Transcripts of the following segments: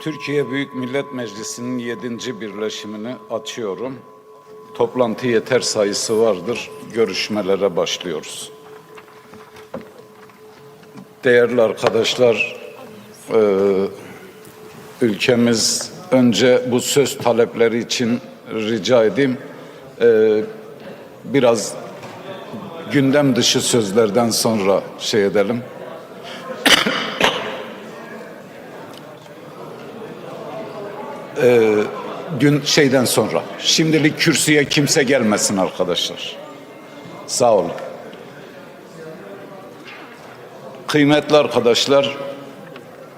Türkiye Büyük Millet Meclisi'nin 7. birleşimini açıyorum. Toplantı yeter sayısı vardır. Görüşmelere başlıyoruz. Değerli arkadaşlar, e, ülkemiz önce bu söz talepleri için rica edeyim. E, biraz gündem dışı sözlerden sonra şey edelim. Gün şeyden sonra. Şimdilik kürsüye kimse gelmesin arkadaşlar. Sağ olun. Kıymetli arkadaşlar,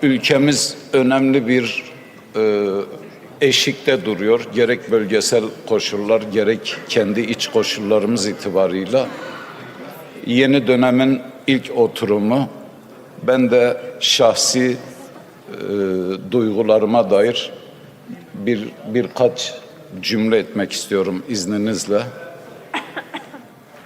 ülkemiz önemli bir e, eşikte duruyor. Gerek bölgesel koşullar, gerek kendi iç koşullarımız itibarıyla. Yeni dönemin ilk oturumu, ben de şahsi e, duygularıma dair bir birkaç cümle etmek istiyorum izninizle.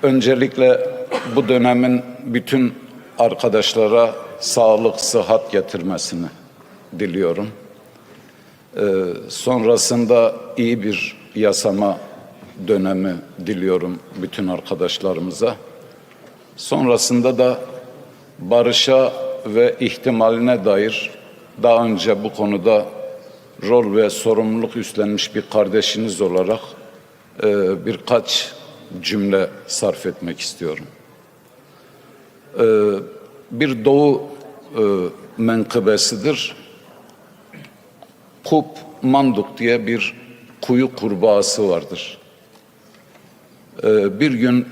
Öncelikle bu dönemin bütün arkadaşlara sağlık, sıhhat getirmesini diliyorum. Ee, sonrasında iyi bir yasama dönemi diliyorum bütün arkadaşlarımıza. Sonrasında da barışa ve ihtimaline dair daha önce bu konuda rol ve sorumluluk üstlenmiş bir kardeşiniz olarak e, birkaç cümle sarf etmek istiyorum. E, bir doğu e, menkıbesidir. Kup Manduk diye bir kuyu kurbağası vardır. E, bir gün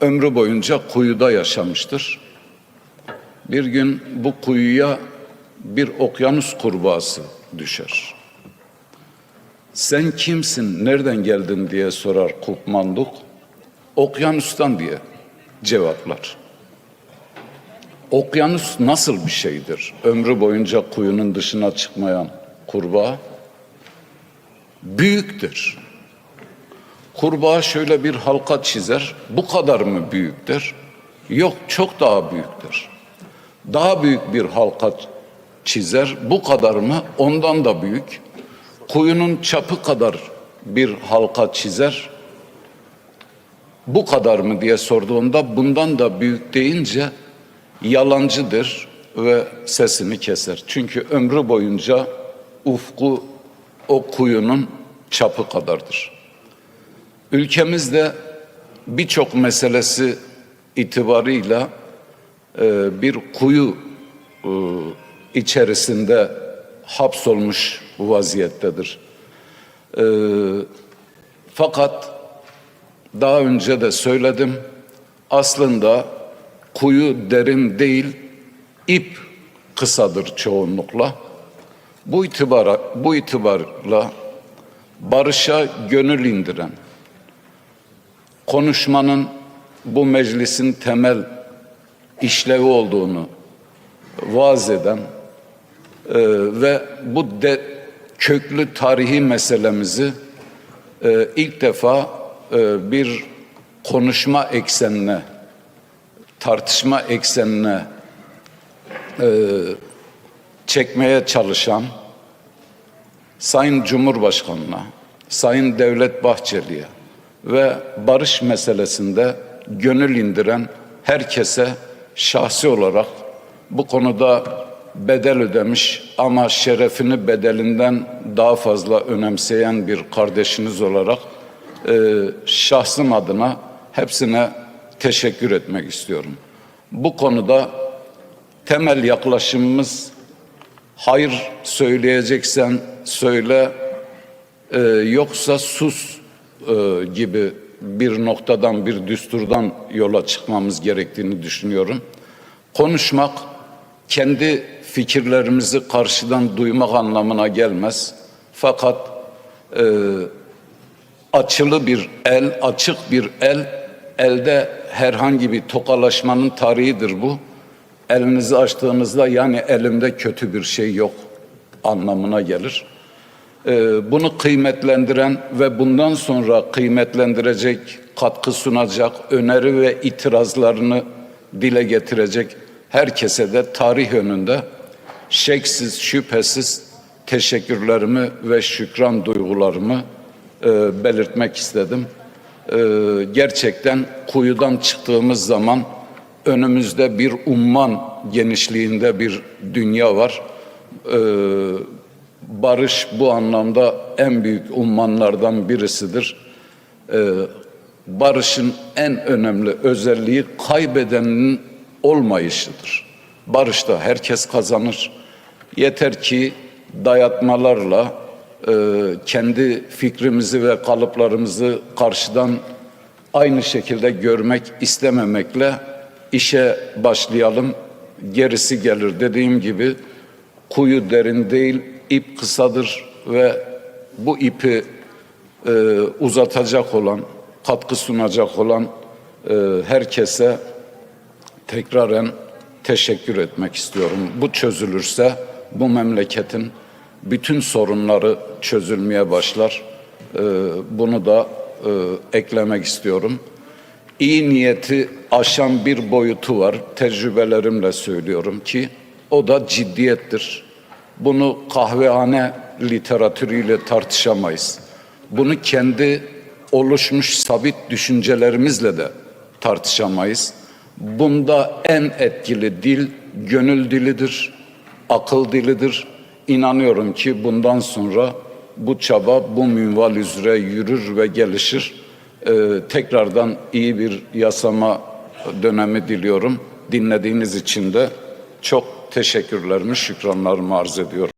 ömrü boyunca kuyuda yaşamıştır. Bir gün bu kuyuya bir okyanus kurbağası düşer. Sen kimsin, nereden geldin diye sorar Kupmanduk. Okyanustan diye cevaplar. Okyanus nasıl bir şeydir? Ömrü boyunca kuyunun dışına çıkmayan kurbağa büyüktür. Kurbağa şöyle bir halka çizer. Bu kadar mı büyüktür? Yok, çok daha büyüktür. Daha büyük bir halka çizer. Bu kadar mı? Ondan da büyük. Kuyunun çapı kadar bir halka çizer. Bu kadar mı diye sorduğunda bundan da büyük deyince yalancıdır ve sesini keser. Çünkü ömrü boyunca ufku o kuyunun çapı kadardır. Ülkemizde birçok meselesi itibarıyla e, bir kuyu e, içerisinde hapsolmuş vaziyettedir. Ee, fakat daha önce de söyledim aslında kuyu derin değil ip kısadır çoğunlukla. Bu itibara bu itibarla barışa gönül indiren konuşmanın bu meclisin temel işlevi olduğunu vaaz eden e, ve bu de, köklü tarihi meselemizi e, ilk defa e, bir konuşma eksenine, tartışma eksenine e, çekmeye çalışan Sayın Cumhurbaşkanı'na, Sayın Devlet Bahçeli'ye ve barış meselesinde gönül indiren herkese şahsi olarak bu konuda bedel ödemiş ama şerefini bedelinden daha fazla önemseyen bir kardeşiniz olarak e, şahsım adına hepsine teşekkür etmek istiyorum. Bu konuda temel yaklaşımımız hayır söyleyeceksen söyle e, yoksa sus e, gibi bir noktadan bir düsturdan yola çıkmamız gerektiğini düşünüyorum. Konuşmak kendi fikirlerimizi karşıdan duymak anlamına gelmez. Fakat e, açılı bir el, açık bir el, elde herhangi bir tokalaşmanın tarihidir bu. Elinizi açtığınızda yani elimde kötü bir şey yok anlamına gelir. Ee, bunu kıymetlendiren ve bundan sonra kıymetlendirecek, katkı sunacak, öneri ve itirazlarını dile getirecek herkese de tarih önünde şeksiz, şüphesiz teşekkürlerimi ve şükran duygularımı e, belirtmek istedim. E, gerçekten kuyudan çıktığımız zaman önümüzde bir umman genişliğinde bir dünya var. E, barış bu anlamda en büyük ummanlardan birisidir. E, barışın en önemli özelliği kaybedenin olmayışıdır. Barışta herkes kazanır. Yeter ki dayatmalarla e, kendi fikrimizi ve kalıplarımızı karşıdan aynı şekilde görmek istememekle işe başlayalım. Gerisi gelir. Dediğim gibi kuyu derin değil, ip kısadır ve bu ipi e, uzatacak olan, katkı sunacak olan e, herkese tekraren teşekkür etmek istiyorum. Bu çözülürse bu memleketin bütün sorunları çözülmeye başlar. Ee, bunu da e, eklemek istiyorum. İyi niyeti aşan bir boyutu var. Tecrübelerimle söylüyorum ki o da ciddiyettir. Bunu kahvehane literatürüyle tartışamayız. Bunu kendi oluşmuş sabit düşüncelerimizle de tartışamayız. Bunda en etkili dil gönül dilidir, akıl dilidir. İnanıyorum ki bundan sonra bu çaba bu minval üzere yürür ve gelişir. Ee, tekrardan iyi bir yasama dönemi diliyorum. Dinlediğiniz için de çok teşekkürlerimi, şükranlarımı arz ediyorum.